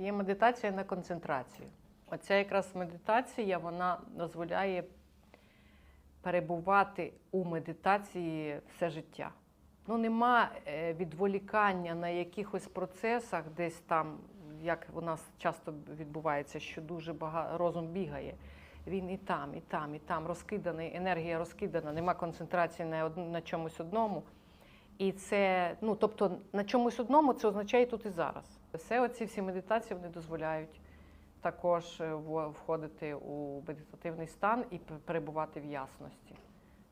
є медитація на концентрацію. Оця якраз медитація вона дозволяє перебувати у медитації все життя. Ну, нема е, відволікання на якихось процесах, десь там, як у нас часто відбувається, що дуже багато розум бігає. Він і там, і там, і там розкиданий, енергія розкидана, нема концентрації на, од... на чомусь одному. І це, ну тобто на чомусь одному це означає тут і зараз. Все оці всі медитації вони дозволяють також е, входити у медитативний стан і перебувати в ясності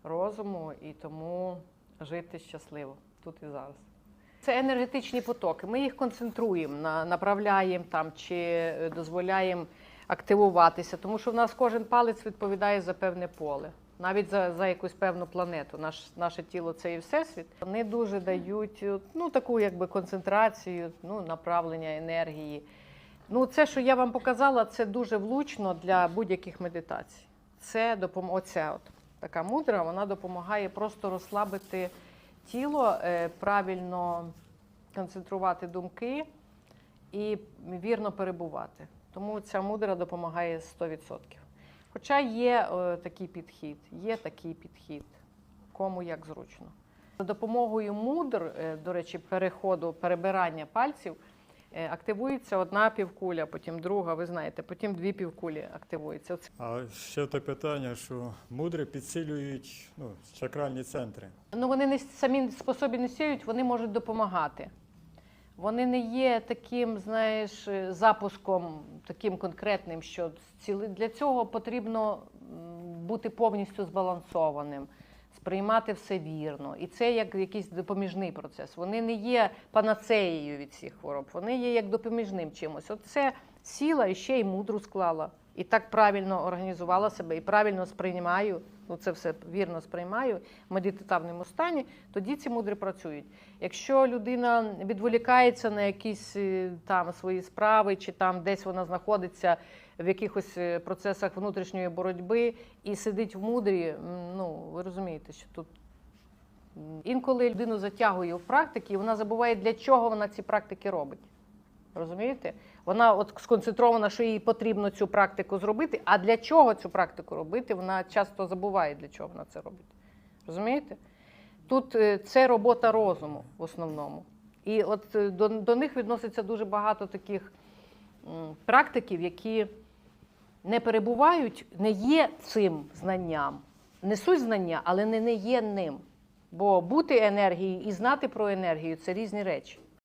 розуму, і тому жити щасливо тут і зараз. Це енергетичні потоки. Ми їх концентруємо, направляємо там чи е, дозволяємо активуватися, тому що в нас кожен палець відповідає за певне поле, навіть за, за якусь певну планету. Наш, наше тіло це і всесвіт. Вони дуже дають е, ну, таку якби концентрацію, ну, направлення енергії. Ну, це, що я вам показала, це дуже влучно для будь-яких медитацій. Це допом... Оця от така мудра, вона допомагає просто розслабити тіло, е, правильно концентрувати думки і вірно перебувати. Тому ця мудра допомагає 100%. Хоча є е, такий підхід, є такий підхід, кому як зручно. За допомогою мудр, е, до речі, переходу, перебирання пальців, е, активується одна півкуля, потім друга, ви знаєте, потім дві півкулі активуються. Оце А ще те питання, що мудри підсилюють ну, чакральні центри. Ну, вони не самі по собі не сіють, вони можуть допомагати. Вони не є таким, знаєш, е, запуском, таким конкретним, що для цього потрібно бути повністю збалансованим, сприймати все вірно. І це як якийсь допоміжний процес. Вони не є панацеєю від всіх хвороб, вони є як допоміжним чимось. От це сіла і ще й мудру склала. І так правильно організувала себе, і правильно сприймаю, ну це все вірно сприймаю в медитативному стані, тоді ці мудри працюють. Якщо людина відволікається на якісь е, там свої справи, чи там десь вона знаходиться в якихось е, процесах внутрішньої боротьби і сидить в мудрі, ну ви розумієте, що тут інколи людину затягує в практики, і вона забуває, для чого вона ці практики робить. Розумієте? Вона от сконцентрована, що їй потрібно цю практику зробити. А для чого цю практику робити, вона часто забуває, для чого вона це робить. Розумієте? Тут е, це робота розуму в основному. І от е, до, до них відноситься дуже багато таких практиків, які не перебувають, не є цим знанням. Несуть знання, але не, не є ним. Бо бути енергією і знати про енергію це різні речі.